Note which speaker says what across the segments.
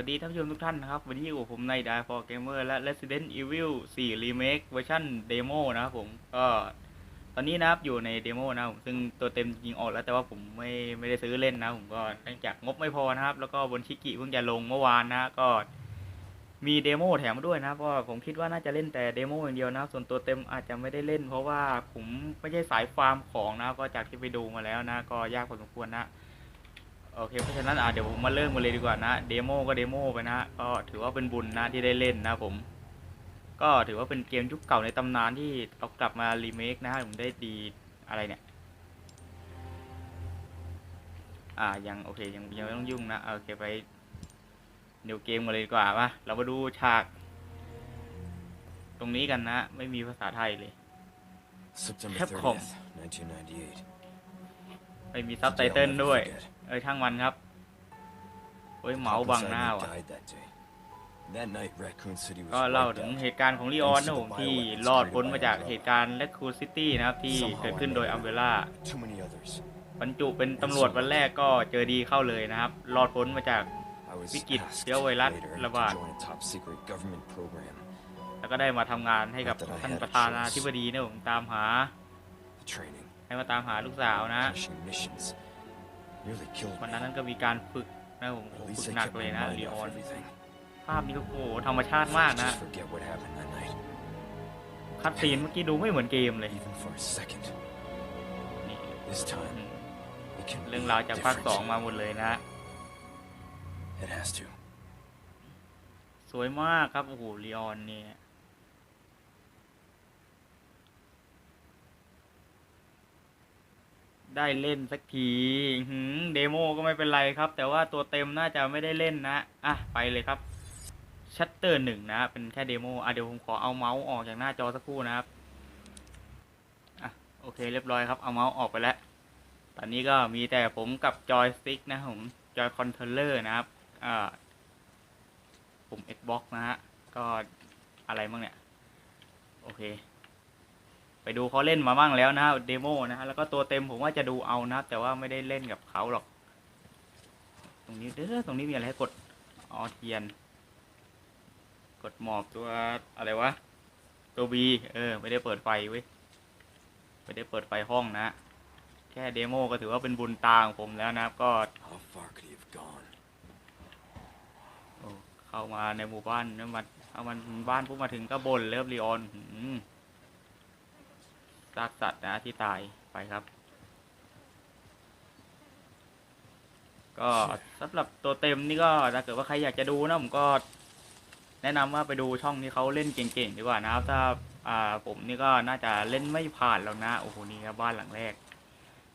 Speaker 1: วัสดีท่านผู้ชมทุกท่านนะครับ วันนี้อยู่กับผมใน Die for Gamer และ Resident Evil 4 Remake เวอร์ชันเดโมนะครับผมก็ตอนนี้นะครับอยู่ในเดโมนะครับผมซึ่งตัวเต็มจริงออกแล้วแต่ว่าผมไม่ไม่ได้ซื้อเล่นนะผมก็เนื่องจากงบไม่พอนะครับ แล้วก็บนชิกิเพิ่งจะลงเมื่อวานนะก็มีเดโมแถมมาด้วยนะเพราะผมคิดว่าน่าจะเล่นแต่เดโมอย่างเดียวนะส่วนตัวเต็มอาจจะไม่ได้เล่น เพราะว่าผมไม่ใช่สายฟาร์มของนะก็จากที่ไปดูมาแล้วนะ ก็ยากพอสมควรนะ โอเคเพราะฉะนั้นอะเดี๋ยวผมมาเริ่มกันเลยดีกว่านะเดโมก็เดโมไปนะก็ถือว่าเป็นบุญนะที่ได้เล่นนะผม ก็ถือว่าเป็นเกมยุคเก่าในตำนานที่เอากลับมารีเมคนะฮะผมได้ดีอะไรเนี่ย อ่ายังโอเคยังยังไม่ต้องยุ่งนะโอเคไปเดี๋ยวเกมกันเลยดีกว่าป่ะเรามาดูฉาก ตรงนี้กันนะ ไม่มีภาษาไทยเลย
Speaker 2: September
Speaker 1: Capcom.
Speaker 2: 30th, 1998.
Speaker 1: ไม่มีซับไตเติล
Speaker 2: Today I'll never
Speaker 1: ด้วย
Speaker 2: forget.
Speaker 1: เออช่างมันครับเฮ้ยเหมาบังหน้า
Speaker 2: Hawkins'
Speaker 1: ว่ะ
Speaker 2: died that day. That night, Raccoon City was
Speaker 1: ก็เล่า
Speaker 2: wiped
Speaker 1: ถึง
Speaker 2: out.
Speaker 1: เหตุการณ์ของลีออนนะผมที่รอดพ้นมาจากเหตุการณ์และคูซิตี้นะครับ ที่
Speaker 2: Somehow
Speaker 1: เกิดขึ้นโดย
Speaker 2: I
Speaker 1: อัม
Speaker 2: made
Speaker 1: เบ
Speaker 2: it.
Speaker 1: ล่า
Speaker 2: Too many others.
Speaker 1: บรรจุเป็นตำรวจวันแรกก็เจอดีเข้าเลยนะครับ รอดพ้นมาจาก
Speaker 2: I was
Speaker 1: วิกฤต
Speaker 2: asked
Speaker 1: เชื้อไวรัส
Speaker 2: later
Speaker 1: ระบาด
Speaker 2: to join a top secret government program.
Speaker 1: แล้วก็ได้มาทำงานให้กับ
Speaker 2: Not that I
Speaker 1: ท่าน
Speaker 2: had a
Speaker 1: ประธานาธิบดีนะผมตามหา
Speaker 2: The training,
Speaker 1: ให้มาตามหาลูกสาวนะ วัน
Speaker 2: me.
Speaker 1: นั้นก็มีการฝึกนะผม
Speaker 2: At
Speaker 1: ฝึ
Speaker 2: least
Speaker 1: ก
Speaker 2: I
Speaker 1: หนัก
Speaker 2: kept
Speaker 1: เลย
Speaker 2: my
Speaker 1: นะ
Speaker 2: mind
Speaker 1: ลีอ
Speaker 2: off
Speaker 1: อน
Speaker 2: everything.
Speaker 1: ภาพนี้ก็โอ้โหธรรมชาติมากนะ
Speaker 2: Just forget what happened that night,
Speaker 1: คัดซีนเมื่อกี้ดูไม่เหมือนเกมเลย
Speaker 2: even for a second.
Speaker 1: นี่
Speaker 2: This
Speaker 1: อื
Speaker 2: time,
Speaker 1: ม
Speaker 2: it can
Speaker 1: เรื่อง
Speaker 2: be
Speaker 1: ราวจากภาค
Speaker 2: different.
Speaker 1: สองมาหมดเลยนะ
Speaker 2: It has to.
Speaker 1: สวยมากครับโอ้โหลีออนเนี่ย ได้เล่นสักทีเดโมก็ไม่เป็นไรครับ แต่ว่าตัวเต็มน่าจะไม่ได้เล่นนะ อะ ไปเลยครับชัตเตอร์หนึ่งนะ เป็นแค่เดโมอะเดี๋ยวผมขอเอาเมาส์ออกจากหน้าจอสักครู่นะครับ อะ โอเคเรียบร้อยครับ เอาเมาส์ออกไปแล้ว ตอนนี้ก็มีแต่ผมกับจอยสติ๊กนะผมจอยคอนโทรลเลอร์นะครับ อ่าปุ่ม Xbox นะฮะ ก็อะไรบ้างเนี่ย โอเค ไปดูเขาเล่นมาบ้างแล้วนะฮะเดโมนะฮะแล้วก็ตัวเต็มผมว่าจะดูเอานะแต่ว่าไม่ได้เล่นกับเขาหรอก ตรงนี้เด้อตรงนี้มีอะไรให้กดอ๋อเทียน กดหมอบตัวอะไรวะ ตัว B เออ ไม่ได้เปิดไฟเว้ยไม่ได้เปิดไฟห้องนะ แค่เดโมก็ถือว่าเป็นบุญตาของผมแล้วนะครับก็
Speaker 2: How far could he have gone?
Speaker 1: โอ้เข้ามาในหมู่บ้านเนี่ยมาเอามันบ้านปุ๊บมาถึงก็บ่นเริ่มรีออนหืม ซากสัตว์นะที่ตายไปครับ ก็สำหรับตัวเต็มนี่ก็ถ้าเกิดว่าใครอยากจะดูนะผมก็ แนะนำว่าไปดูช่องที่เขาเล่นเก่งๆดีกว่านะครับ ถ้าอ่าผมนี่ก็น่าจะเล่นไม่ผ่านแล้วนะโอ้โหนี่ครับบ้านหลังแรก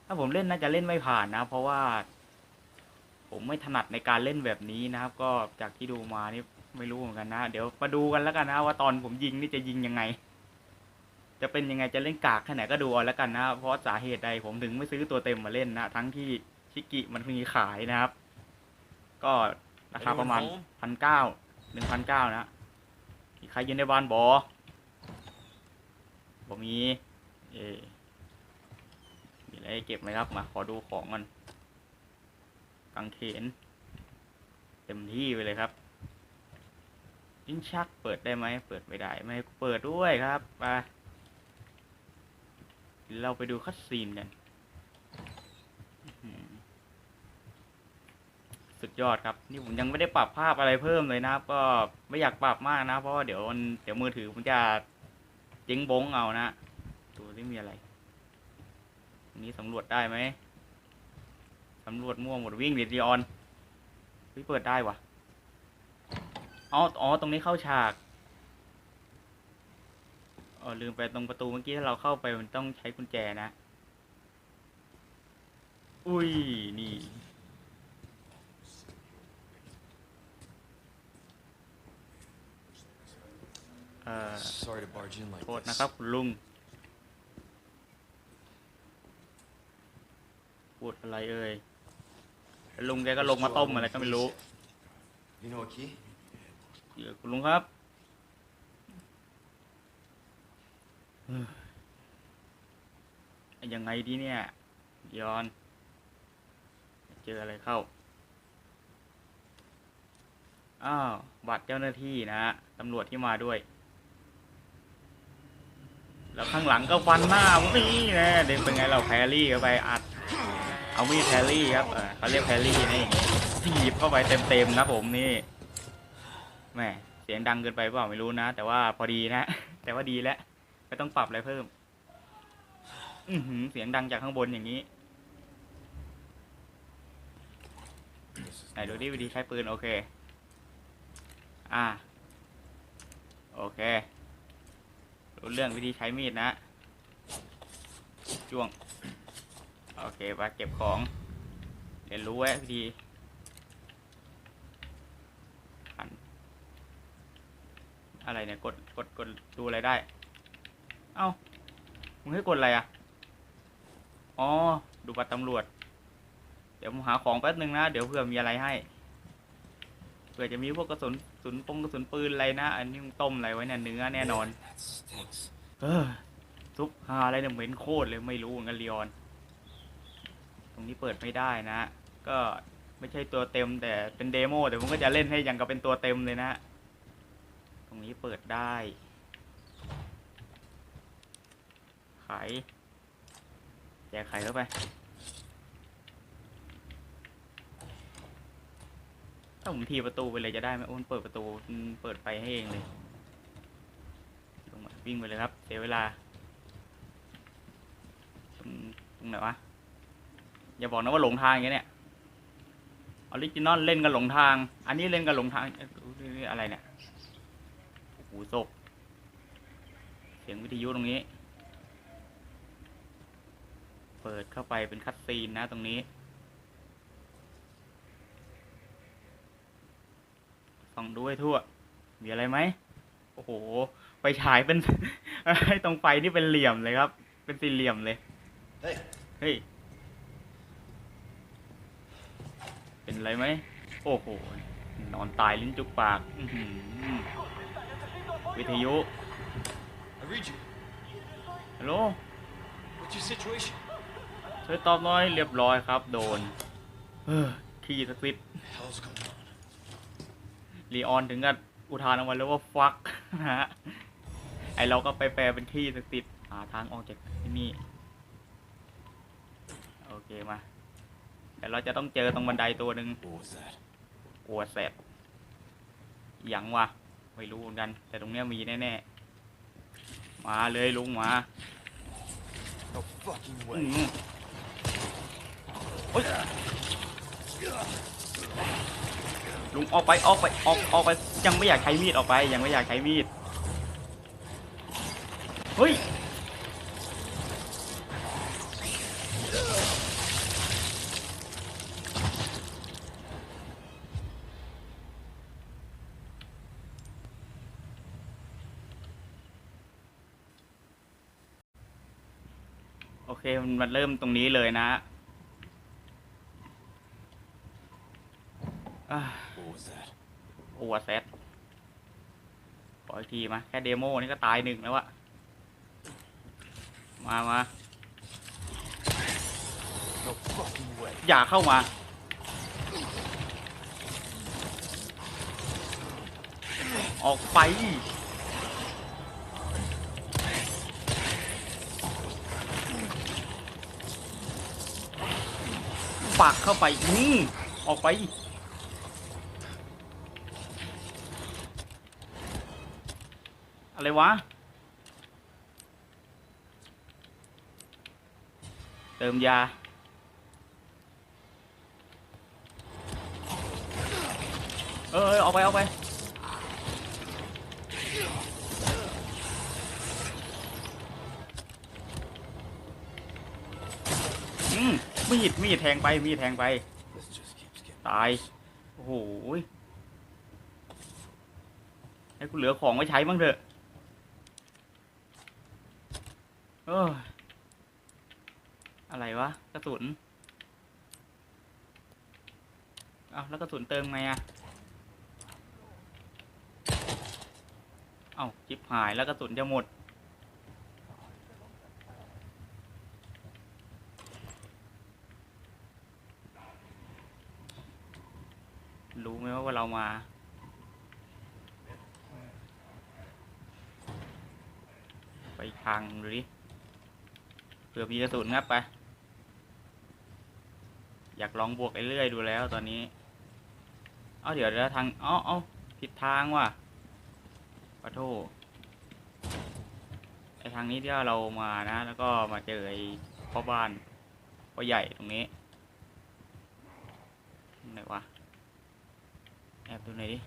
Speaker 1: ถ้าผมเล่นน่าจะเล่นไม่ผ่านนะ เพราะว่า ผมไม่ถนัดในการเล่นแบบนี้นะครับ ก็จากที่ดูมานี่ไม่รู้เหมือนกันนะ เดี๋ยวมาดูกันแล้วกันนะว่าตอนผมยิงนี่จะยิงยังไง จะเป็นยังไงจะเล่นกากแค่ไหนก็ดูเอาแล้วกันนะเพราะสาเหตุใดผมถึงไม่ซื้อตัวเต็มมาเล่นนะทั้งที่ชิกิมันมีขายนะครับ ก็ราคาประมาณพันเก้าหนึ่งพันเก้านะมีใครยืนในบ้านบอบอมีเอมีอะไรให้เก็บไหมครับมาขอดูของกันกางเขนเต็มที่ไปเลยครับลิ้นชักเปิดได้ไหมเปิดไม่ได้ไม่ให้เปิดด้วยครับไป เราไปดูคัดซีนกัน สุดยอดครับ นี่ผมยังไม่ได้ปรับภาพอะไรเพิ่มเลยนะครับ ก็ไม่อยากปรับมากนะ เพราะว่าเดี๋ยวเดี๋ยวมือถือมันจะเจ๊งบงเอานะดูที่มีอะไร นี้สำรวจได้ไหมสำรวจมั่วหมดวิ่งเดดีออนเฮ้ยเปิดได้วะอ๋ออ๋อตรงนี้เข้าฉาก อ๋อลืมไปตรงประตูเมื่อกี้ถ้าเราเข้าไปมันต้องใช้กุญแจนะ อุ้ย นี่ เอ่อ
Speaker 2: Sorry to barge in like
Speaker 1: โทษ
Speaker 2: this.
Speaker 1: นะครับคุณลุงพูดอะไรเอ่ยแล้วลุงแกก็ลงมาต้มอะไรก็ไม่รู้
Speaker 2: You know a key?
Speaker 1: เดี๋ยวคุณลุงครับเฮ้ ยังไงดีเนี่ย ยอน เจออะไรเข้า อ้าว บัตรเจ้าหน้าที่นะฮะตำรวจที่มาด้วย แล้วข้างหลังก็ฟันหน้าผมนี่นะเด็กเป็นไงเราแพรรี่เข้าไปอัด เอามีดแพรรี่ครับเขาเรียกแพรรี่นี่ถีบเข้าไปเต็มๆนะผมนี่แหมเสียงดังเกินไปเปล่าไม่รู้นะ แต่ว่าพอดีนะ แต่ว่าดีแล้ว ไม่ต้องปรับอะไรเพิ่ม อือหือเสียงดังจากข้างบนอย่างนี้ไหนดูดิวิธีใช้ปืน โอเค อ่า โอเค รู้เรื่องวิธีใช้มีดนะ จ้วง โอเคไปเก็บของ เรียนรู้ไว้วิธีอะไรเนี่ย กด กด กด ดูอะไรได้ เอ้ามึงให้กดอะไรอะ อ๋อ ดูบัตรตำรวจ เดี๋ยวผมหาของแป๊บนึงนะ เดี๋ยวเผื่อมีอะไรให้ เผื่อจะมีพวกกระสุนสุนปงกระสุนปืนอะไรนะ อันนี้มึงต้มอะไรไว้เนี่ยเนื้อแน่นอน เออซุปหาอะไรเนี่ยเหม็นโคตรเลยไม่รู้เหมือนกันลีออน ตรงนี้เปิดไม่ได้นะ ก็ไม่ใช่ตัวเต็มแต่เป็นเดโมแต่ผมก็จะเล่นให้อย่างกับเป็นตัวเต็มเลยนะ ตรงนี้เปิดได้ ไข่แจกไข่เข้าไปถ้าผมทีประตูไปเลยจะได้ไหมโอ้นเปิดประตูเปิดไปให้เองเลยลงมาวิ่งไปเลยครับ เสียเวลาตรงตรงไหนวะอย่าบอกนะว่าหลงทางอย่างเงี้ยเนี่ยออริจินอลเล่นกันหลงทาง อันนี้เล่นกันหลงทางอะนี่อะไรเนี่ยโอ้โหศพเสียงวิทยุตรงนี้ เปิดเข้าไปเป็นคัตซีนนะตรงนี้ส่องดูให้ทั่ว มีอะไรไหม โอ้โห ไปฉายเป็นไอ้ตรงไฟนี่เป็นเหลี่ยมเลยครับ เป็นสี่เหลี่ยมเลย
Speaker 2: Hey,
Speaker 1: เฮ้ย เป็นไรไหม โอ้โห นอนตายลิ้นจุกปากอื้อหือวิทยุ
Speaker 2: I read you.
Speaker 1: ฮัลโหล
Speaker 2: What's your situation?
Speaker 1: ช่วยตอบน่อยเรียบร้อยครับ โดนเฮ้อขี้สักนิดลีออนถึงกับอุทานออกมาเลยว่าฟักนะฮะไอเราก็ไปแปลเป็นขี้สักติดหาทางออกจากที่นี่ โอเคมาเดี๋ยวเราจะต้องเจอตรงบันไดตัวหนึ่งกลัวแสบยังวะไม่รู้เหมือนกัน แต่ตรงเนี้ยมีแน่ๆมาเลยลุงมา
Speaker 2: No fucking
Speaker 1: อื
Speaker 2: way.
Speaker 1: มเฮ้ย ลุงออกไปออกไปออกออกไปยังไม่อยากใช้มีดออกไป ยังไม่อยากใช้มีดเฮ้ยโอเคมันมันเริ่มตรงนี้เลยนะอ่า
Speaker 2: What was that?
Speaker 1: โอเวอร์เซตขออีกทีมา แค่เดโมนี่ก็ตายหนึ่งแล้วอะมามาอย่าเข้ามา ออกไป ปักเข้าไป อืมออกไป อะไรวะ เติมยา เออเออเอาไปเอาไปมีดมีดแทงไปมีดแทงไป ตาย โอ้โหให้กูเหลือของไว้ใช้บ้างเถอะ ออะไรวะ กระสุน เอาแล้วกระสุนเติมไงอะเอาจิบหายแล้วกระสุนจะหมด รู้ไหมว่าเรามาไปทางหรือ ผื่อมีกระสุนงับไป อยากลองบวกเรื่อยๆดูแล้วตอนนี้ เอาเดี๋ยวเดี๋ยวทางเอ้าเอ้าผิดทางว่ะขอโทษไอทางนี้ที่เรามานะ แล้วก็มาเจอไอพ่อบ้านพ่อใหญ่ตรงนี้ไหนวะแอบดูหน่อยดิ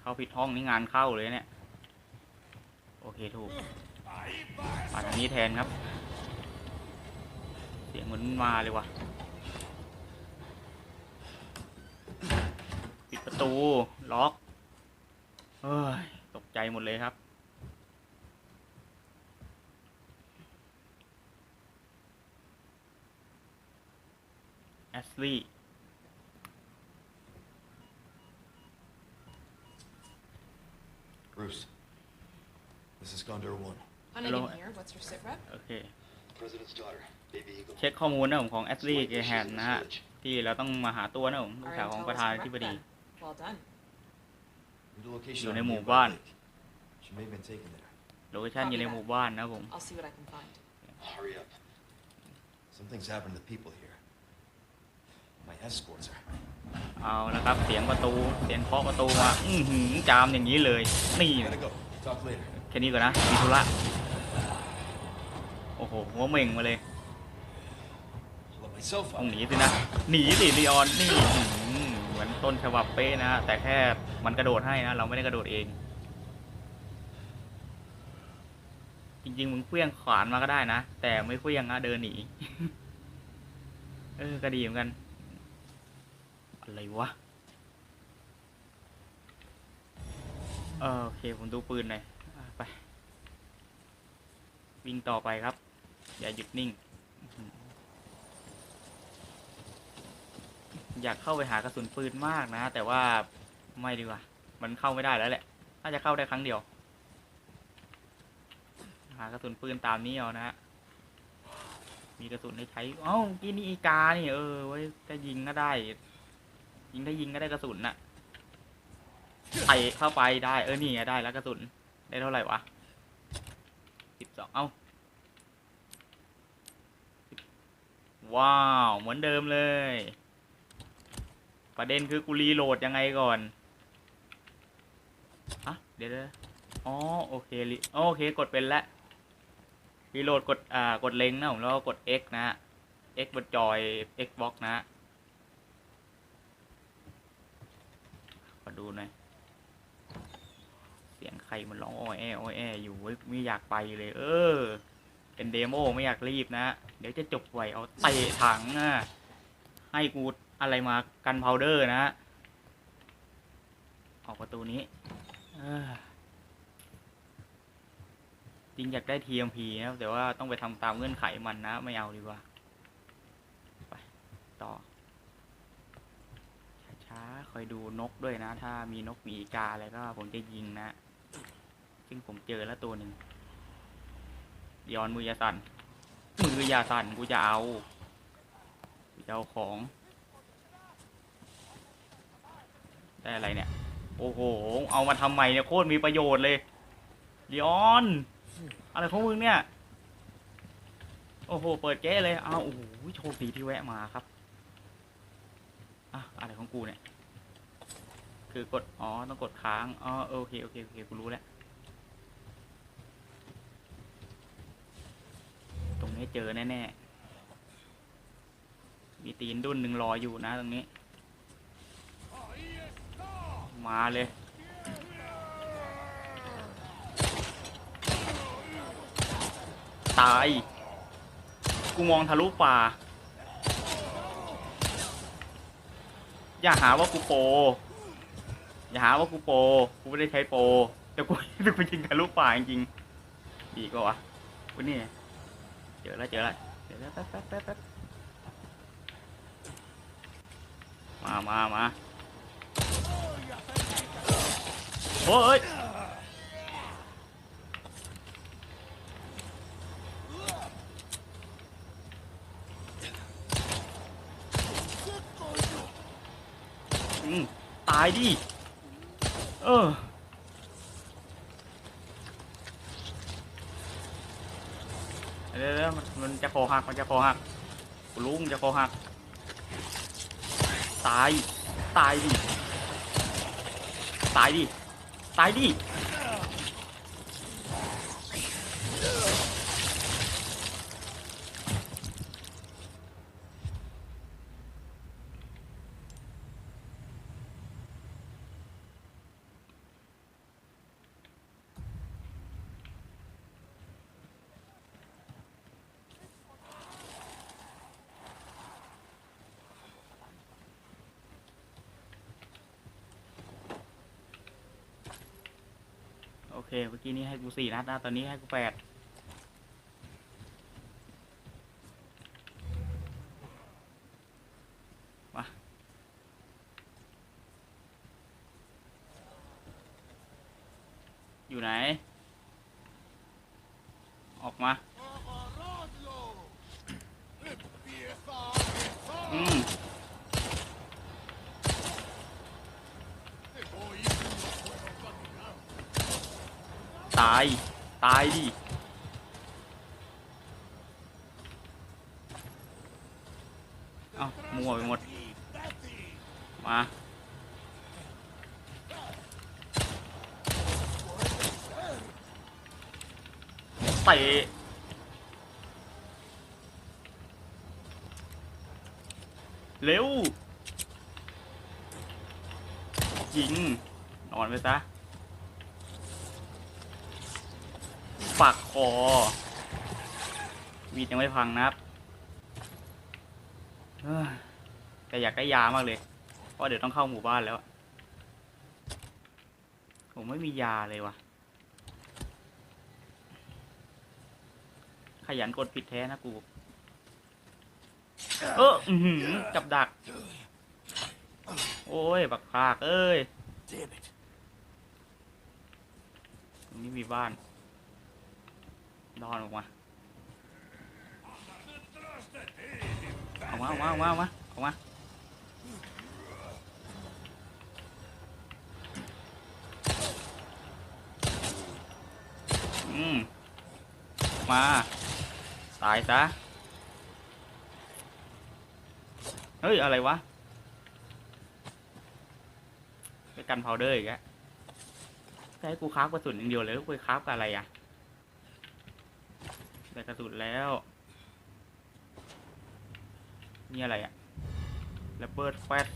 Speaker 1: เข้าผิดห้องนี่งานเข้าเลยเนี่ย โอเคถูก มาทางนี้แทนครับ เสียงเหมือนมาเลยว่ะ ปิดประตู ล็อกเฮ้ย ตกใจหมดเลยครับ แอสลี่
Speaker 2: Bruce. This is Gondor 1.
Speaker 3: Hunnigan
Speaker 1: Hello.
Speaker 3: here. What's your sit rep?
Speaker 1: โอเค
Speaker 4: President's daughter, Baby Eagle.
Speaker 1: เช็คข้อมูลนะผมของแอสลี่
Speaker 4: Slight
Speaker 1: เกแฮน
Speaker 4: issues in
Speaker 1: นะ
Speaker 4: this
Speaker 1: ฮะ
Speaker 4: village.
Speaker 1: ที่เราต้องมาหาตัวนะผมลูก
Speaker 3: Our
Speaker 1: สาวของ
Speaker 3: intel
Speaker 1: ประ
Speaker 3: is
Speaker 1: ธานา
Speaker 3: correct
Speaker 1: ธิบดี
Speaker 3: then. Well done.
Speaker 2: Need a location
Speaker 1: อยู่
Speaker 2: on
Speaker 1: ใน
Speaker 2: a
Speaker 1: หมู่
Speaker 2: nearby
Speaker 1: บ้าน
Speaker 2: lake. She may have been taken there.
Speaker 1: โลเคชั่นอยู่ในหมู่บ้านนะผม
Speaker 3: I'll see what I can find.
Speaker 4: Hurry up.
Speaker 2: Something's happened to the people here. My escorts are.
Speaker 1: เอาละครับ เสียงประตู เสียงเคาะประตูมา อือหือจามอย่างนี้เลย นี่
Speaker 2: Gotta go. Talk later.
Speaker 1: แค่นี้ก่อนนะมีธุระ โอ้โหหัวเหม่งมาเลย
Speaker 2: Let myself
Speaker 1: ต้อง
Speaker 2: out.
Speaker 1: หนีสินะ หนีสิลีออนนี่อื้อหือเหมือนต้นฉบับเป๊ะนะ แต่แค่มันกระโดดให้นะ เราไม่ได้กระโดดเอง จริงๆมึงเคลี้ยงขวานมาก็ได้นะ แต่ไม่เคลี้ยงนะเดินหนี เออก็ดีเหมือนกัน อะไรวะเออโอเค ผมดูปืนหน่อยอะไป วิ่งต่อไปครับ อย่าหยุดนิ่ง อยากเข้าไปหากระสุนปืนมากนะ แต่ว่าไม่ดีกว่า มันเข้าไม่ได้แล้วแหละ น่าจะเข้าได้ครั้งเดียว หากระสุนปืนตามนี้เอานะฮะ มีกระสุนให้ใช้ เอ้ากินนี่อีกานี่เออ ไว้ถ้ายิงก็ได้ ยิงถ้ายิงก็ได้กระสุนน่ะไต่เข้าไปได้ เออ นี่ไงได้แล้วกระสุน ได้เท่าไหร่วะสิบสอง เอ้า ว้าว เหมือนเดิมเลย ประเด็นคือกูรีโหลดยังไงก่อนอะเดี๋ยวอ๋อโอเครีโอเคกดเป็นแล้วรีโหลดกดอ่ากดเล็งนะผมแล้วก็กด X นะ X บนจอย Xbox นะฮะขอดูหน่อยเสียงใครมันร้องอ้อยแออ้อยแออยู่เว้ยไม่อยากไปเลย เออ เป็นเดโมไม่อยากรีบนะ เดี๋ยวจะจบไวเอาเตะถังอะให้กูอะไรมากันพาวเดอร์นะ ออกประตูนี้จริงอยากได้ TMP นะครับแต่ว่าต้องไปทำตามเงื่อนไขมันนะ ไม่เอาดีกว่า ไป ต่อ ช้าๆ คอยดูนกด้วยนะ ถ้ามีนกมีกาอะไรก็ผมจะยิงนะ ซึ่งผมเจอแล้วตัวหนึ่ง ย้อนมือยาสั่นมือยาสั่นกูจะเอากูจะเอาของ ได้อะไรเนี่ย โอ้โห เอามาทำไมเนี่ยโคตรมีประโยชน์เลยลีอน อะไรของมึงเนี่ย โอ้โห เปิดเก๊เลยเอาโอ้โหโชคดีที่แวะมาครับอะอะไรของกูเนี่ย คือกด อ๋อ ต้องกดค้าง อ๋อ โอเค โอเค โอเค กูรู้แล้ว ตรงนี้เจอแน่ๆ มีตีนดุนหนึ่งรออยู่นะตรงนี้ มาเลย ตาย กูมองทะลุป่า อย่าหาว่ากูโป อย่าหาว่ากูโป กูไม่ได้ใช้โป แต่กูแต่กูยิงทะลุป่าจริงๆดีกว่าวะกูนี่ เจอแล้วเจอแล้วเจอแล้วแป๊บแป๊บแป๊บแป๊บมามามาโอ้ยอืมตายดิ เออ เดี๋ยวเดี๋ยวมันมันจะคอหักมันจะคอหักกูรู้มันจะคอหัก ตาย ตายดิ ตายดิ ตายดิ เคเมื่อกี้นี้ให้กูสี่นัดนะ ตอนนี้ให้กูแปด มา อยู่ไหน ออกมา อืม ตาย ตายดิ เอ้ามัวไปหมด มา เตะเร็ว ยิง นอนไปซะ ปักคอวีดยังไม่พังนะครับเฮ้ยแต่อยากได้ยามากเลย เพราะเดี๋ยวต้องเข้าหมู่บ้านแล้ว ผมไม่มียาเลยวะขยันกดผิดแท้นะกู เอออือหือจับดัก โอ้ย บักพาก เอ้ย
Speaker 2: Damn it.
Speaker 1: ตรงนี้มีบ้าน นอนออกมาออกมาออกมาออกมาออกมาออกมาอืมมาตายซะเฮ้ย อะไรวะไปกันพาวเดอร์อีกแล้วให้กูคราฟกระสุนอย่างเดียวเลยกูไปคราฟกับอะไรอะ ได้กระสุนแล้ว นี่อะไรอะแรปเบิร์ดแฟต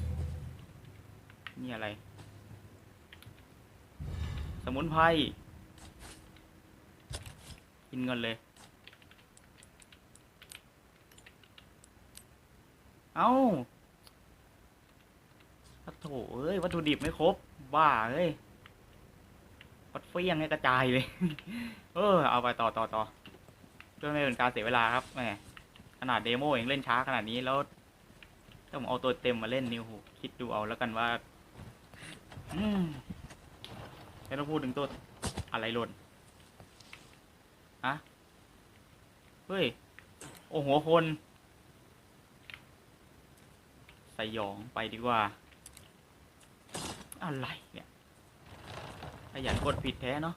Speaker 1: นี่อะไร สมุนไพร กินเงินเลย เอ้าปะโถเอ้ย วัตถุดิบไม่ครบ บ้าเอ้ยวัดเฟี้ยงให้กระจายเลย เออ เอาไปต่อต่อต่อ เพื่อไม่เป็นการเสียเวลาครับแหมขนาดเดโมเองเล่นช้าขนาดนี้แล้วต้องเอาตัวเต็มมาเล่นนิวคิดดูเอาแล้วกันว่าอไม่ต้องพูดถึงตัวอะไรหล่นอะเฮ้ย โอ้โหคนสยองไปดีกว่า อะไรเนี่ยขยันกดผิดแท้เนาะ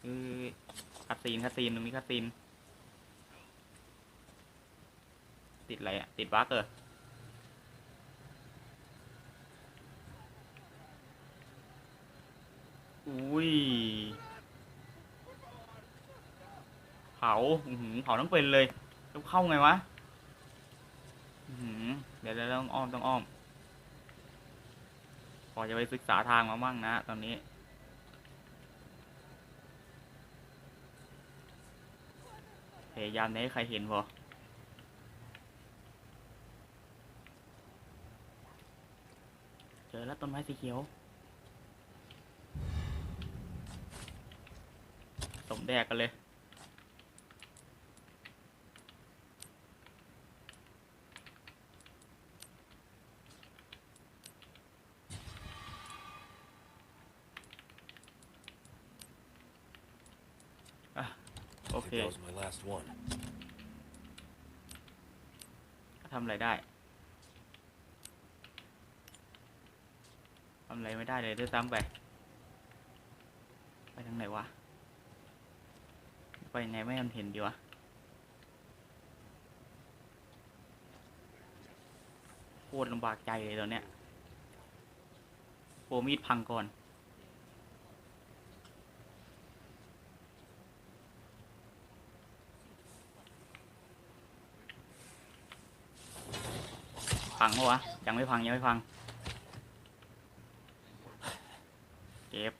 Speaker 1: คือ คัดซีนคัดซีนตรงนี้คัดซีน ติดอะไรอะติดบั๊กเอออุ้ยเผาอื้อหือเผาต้องเป็นเลยต้องเข้าไงวะเดี๋ยวเดี๋ยวต้องอ้อมต้องอ้อมพอจะไปศึกษาทางมามั่งนะตอนนี้ ยายามไม่ให้ใครเห็นพอเจอแล้วต้นไม้สีเขียว สมแดกกันเลย
Speaker 2: last one.
Speaker 1: ทำอะไรได้ทำอะไรไม่ได้เลยเดินตามไป ไปทางไหนวะ ไปไหนไม่เห็นดีวะโคตรลำบากใจเลยตอนเนี้ยโปรมีดพังก่อน พังปะวะ ยังไม่พังยังไม่พัง เก็บ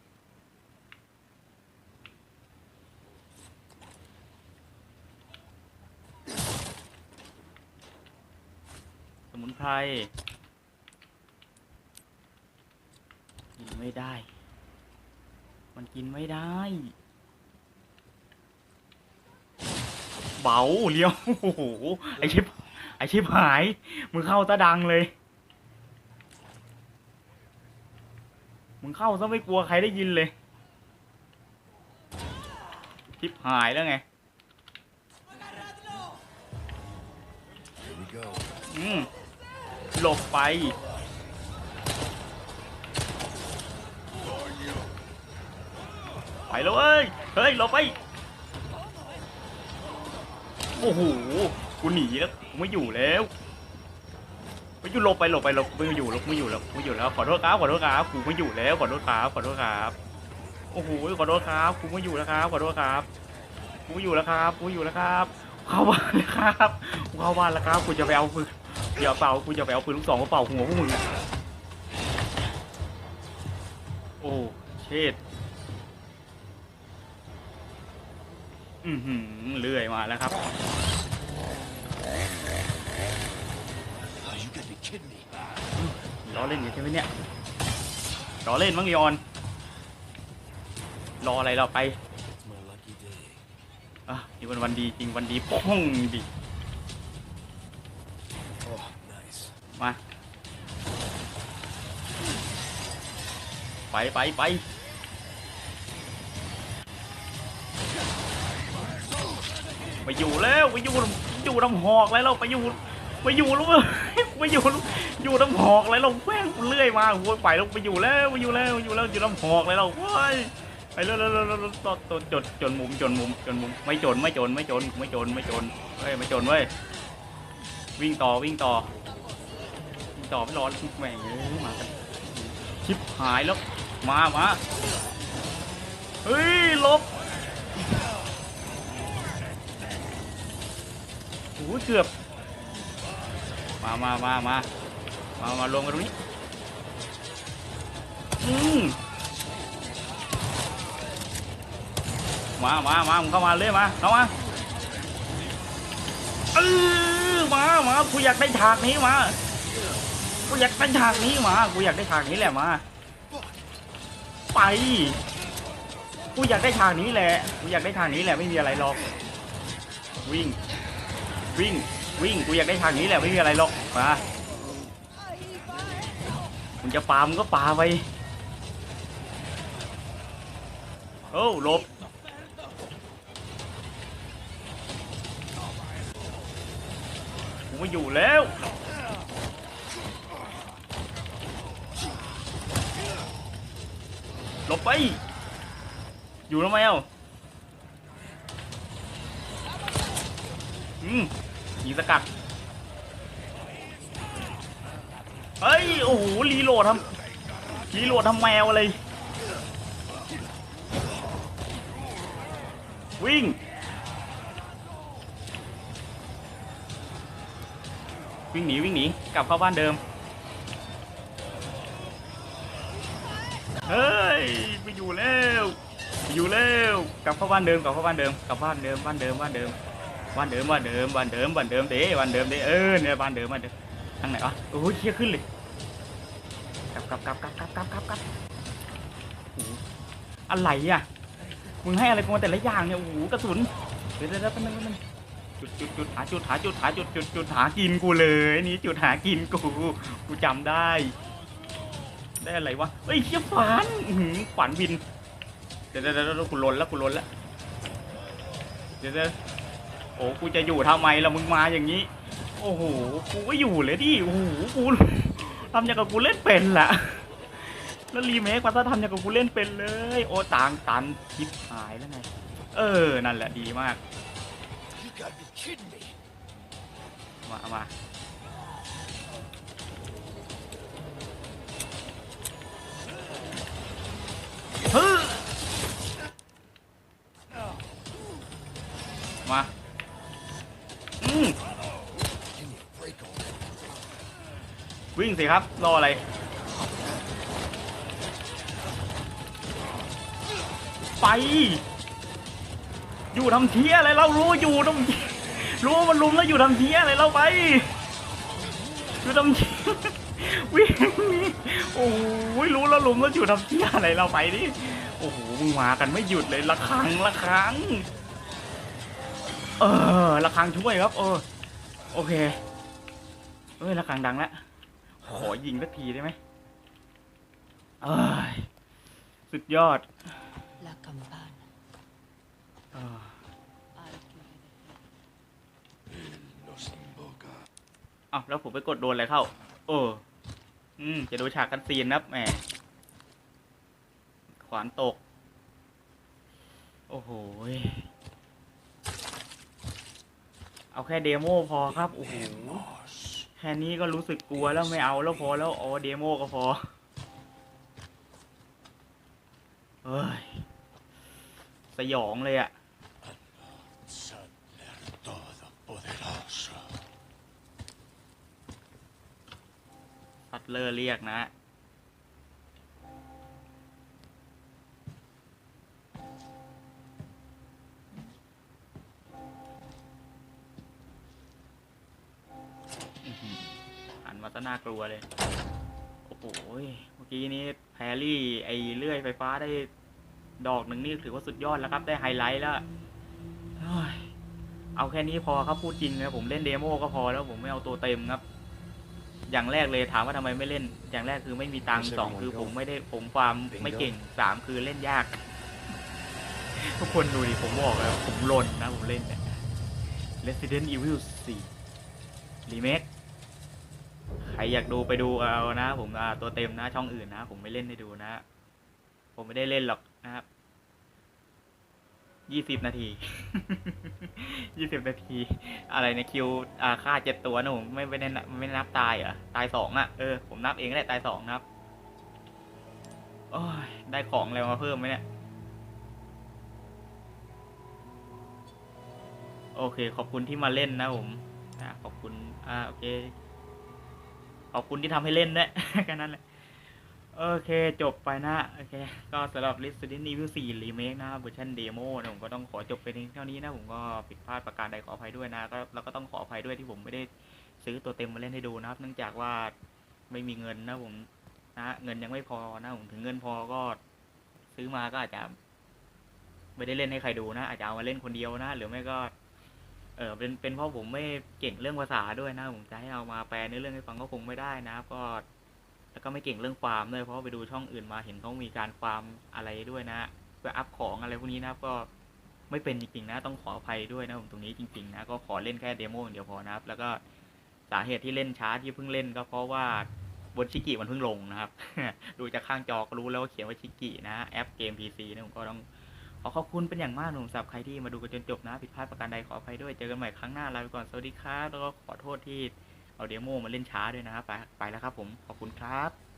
Speaker 1: สมุนไพรกินไม่ได้ มันกินไม่ได้ เบาเลี้ยว โอ้โห ไอ้ชิบ ไอชิบหาย มึงเข้าตะดังเลย มึงเข้าซะไม่กลัวใครได้ยินเลย ชิบหายแล้วไง อืมหลบไป ไปแล้วเว้ย เฮ้ยหลบไป โอ้โห กูหนีแล้ว ไม่อยู่แล้วไม่อยู่หลบไปหลบไปหลบไม่อยู่ลบไม่อยู่แล้วไม่อยู่แล้วขอโทษครับขอโทษครับกูไม่อยู่แล้วขอโทษครับขอโทษครับโอ้โหขอโทษครับกูไม่อยู่แล้วครับขอโทษครับกูไม่อยู่แล้วครับกูอยู่แล้วครับเข้าบ้านแล้วครับกูเข้าบ้านแล้วครับกูจะไปเอาปืนอย่าเป่ากูจะไปเอาปืนลูกซองมาเป่าหัวพวกมึงโอ้เชิดอือหือเลื่อยมาแล้วครับ ล้อเล่นอยู่ใช่ไหมเนี่ยล้อเล่นมั้งลีออน รออะไรเราไป
Speaker 2: It's my lucky day.
Speaker 1: อะนี่วันวันดีจริงวันดีพ่องดิ
Speaker 2: Oh, nice.
Speaker 1: มาไปไปไปไปอยู่แล้วไปอยู่ อยู่น้ำหอกแล้วเราไปอยู่ไปอยู่แล้วเว้ยไปอยู่อยู่น้ำหอกแล้วเราแม่งเลื่อยมาโว้ยไปล้วไปอยู่แล้วไปอยู่แล้วอยู่แล้วอยู่น้ำหอกแล้วเราโว้ยไปแล้วแล้วแล้วแล้วต่อต่อจดจนมุมจนมุมจนมุมไม่จนไม่จนไม่จนไม่จนไม่จนเฮ้ยไม่จนเว้ยวิ่งต่อวิ่งต่อวิ่งต่อไม่รอแม่งเอ้ยมากันชิบหายแล้วมามาเฮ้ยลบ โอ้ยเกือบ มามามามามามารวมกันตรงนี้ อืมมามามามึงเข้ามาเลยมา เข้ามาเออมามากูอยากได้ฉากนี้มา กูอยากได้ฉากนี้มา กูอยากได้ฉากนี้แหละมา ไป กูอยากได้ฉากนี้แหละ กูอยากได้ฉากนี้แหละไม่มีอะไรหรอก วิ่ง วิ่งวิ่งกูอยากได้ฉากนี้แหละไม่มีอะไรหรอกมามึงจะปามึงก็ปาไปโอ้หลบกูไม่อยู่แล้วหลบไป อยู่ทำไมเอ้าอืม ยิงสกัด เฮ้ย โอ้โหรีโหลดทำรีโหลดทำแมวอะไร วิ่ง วิ่งหนี วิ่งหนี กลับเข้าบ้านเดิม เฮ้ย ไปอยู่แล้วอยู่แล้วกลับเข้าบ้านเดิมกลับเข้าบ้านเดิมกลับบ้านเดิมบ้านเดิมบ้านเดิม บ้านเดิมบ้านเดิมบ้านเดิมบ้านเดิมเด้บ้านเดิมเด้เออเนี่ยบ้านเดิมบ้านเดิมทางไหนวะโอ้ยเคลียขึ้นเลยกลับกลับกลับกลับกลับกลับกลับกลับโอ้โหอะไรอะมึงให้อะไรกูมาแต่ละอย่างเนี่ยโอ้โหกระสุนเดี๋ยวเดี๋ยวเดี๋ยวแป๊บนึงแป๊บนึงจุดจุดจุดหาจุดหาจุดหาจุดจุดจุดหากินกูเลยนี่จุดหากินกูกูจำได้ ได้อะไรวะเฮ้ยเชี่ยฝันฝันบินเดี๋ยวเดี๋ยวเดี๋ยวกูลนแล้วกูลนแล้วเดี๋ยวเดี๋ยว โอ้กูจะอยู่ทำไมล่ะมึงมาอย่างนี้ โอ้โห กูก็อยู่เลยดิ โอ้โห กูทำอย่างกับกูเล่นเป็นแหละแล้วรีเมควัาทำอย่างกับกูเล่นเป็นเลย โอ้ต่างตันทิดหายแล้วไง เออ นั่นแหละดีมาก
Speaker 2: มามา
Speaker 1: มา มาสิครับ รออะไร ไป อยู่ทำเทียอะไรเรารู้อยู่ทำรู้ว่ามันลุมแล้วอยู่ทำเทียอะไรเราไป อยู่ทำเทียวิ่งโอ้โหรู้แล้วลุมแล้วอยู่ทำเทียอะไรเราไปดิโอ้โหมึงมากันไม่หยุดเลยละครั้งละครั้งเออละครั้งช่วยครับ เออ โอเค เอ้ยละครั้งดังแล้ว ขอยิงสักทีได้ไหมเอ้ยสุดยอด
Speaker 3: La campana.
Speaker 1: เออ
Speaker 3: Al chiudere.
Speaker 2: Nos invoca.
Speaker 1: เอ้าแล้วผมไปกดโดนอะไรเข้าเอออืม จะดูฉากกันซีนนะครับแหม ขวานตก โอ้โหยเอาแค่เดโมพอครับ โอ้โห แค่นี้ก็รู้สึกกลัวแล้วไม่เอาแล้วพอแล้วอ๋อเดโมก็พอเฮ้ย สยองเลยอะพัตเลอร์เรียกนะาซะน่ากลัวเลย โอ้โหยเมื่อกี้นี้แพรรี่ไอ้เลื่อยไฟฟ้าได้ดอกหนึ่งนี่ถือว่าสุดยอดแล้วครับ ได้ไฮไลท์แล้วเฮ้ยเอาแค่นี้พอครับพูดจริงนะผมเล่นเดโมก็พอแล้วผมไม่เอาตัวเต็มครับ อย่างแรกเลยถามว่าทำไมไม่เล่น อย่างแรกคือไม่มีตังค์สองคือผมไม่ได้ผมฟาร์มไม่เก่งสามคือเล่นยาก ทุกคนดูดิผมบอกแล้วผมหล่นนะผมเล่นเนี่ย Resident Evil 4 Remake ใค รอยากดูไปดูเอานะ ผมอ่าตัวเต็มนะ ช่องอื่นนะ ผมไม่เล่นให้ดูนะ ผมไม่ได้เล่นหรอกนะครับยี่สิบนาที ยี่สิบนาที อะไรในคิวอ่าค่าเจ็ดตัวนะผมไม่ไม่ได้นับไม่นับตายเหรอตายสองอะเออผมนับเองแหละตายสองนะครับโอ้ยได้ของอะไรมาเพิ่มไหมเนี่ย โอเค ขอบคุณที่มาเล่นนะผมอ่าขอบคุณ อ่าโอเค ขอบคุณที่ทำให้เล่นด้วยแค่นั้นแหละโอเคจบไปนะโอเค ก็สำหรับ Resident Evil 4 Remake นะเวอร์ชันเดโมนะผมก็ต้องขอจบไปเพียงเท่านี้นะ ผมก็ผิดพลาดประการใดขออภัยด้วยนะก็แล้วก็ต้องขออภัยด้วยที่ผมไม่ได้ซื้อตัวเต็มมาเล่นให้ดูนะครับ เนื่องจากว่าไม่มีเงินนะผมนะเงินยังไม่พอนะผมถึงเงินพอก็ซื้อมาก็อาจจะไม่ได้เล่นให้ใครดูนะ อาจจะเอามาเล่นคนเดียวนะ หรือไม่ก็ เออเป็นเป็นเพราะผมไม่เก่งเรื่องภาษาด้วยนะ ผมจะให้เอามาแปลเนื้อเรื่องให้ฟังก็คงไม่ได้นะครับก็ แล้วก็ไม่เก่งเรื่องฟาร์มด้วยเพราะไปดูช่องอื่นมาเห็นเขามีการฟาร์มอะไรด้วยนะเพื่ออัพของอะไรพวกนี้นะครับก็ไม่เป็นจริงๆนะต้องขออภัยด้วยนะผมตรงนี้จริงๆนะก็ขอเล่นแค่เดโมอย่างเดียวพอนะครับ แล้วก็สาเหตุที่เล่นช้าที่เพิ่งเล่นก็เพราะว่าบนชิกิมันเพิ่งลงนะครับ ดูจากข้างจอก็รู้แล้วว่าเขียนว่าชิกินะแอปเกม PC นะผมก็ต้อง ขอขอบคุณเป็นอย่างมากหนุ่มสับใครที่มาดูกันจนจบนะผิดพลาดประการใดขออภัยด้วยเจอกันใหม่ครั้งหน้าลาไปก่อนสวัสดีครับแล้วก็ขอโทษที่เอาเดโมมาเล่นช้าด้วยนะครับไปไปแล้วครับผมขอบคุณครับ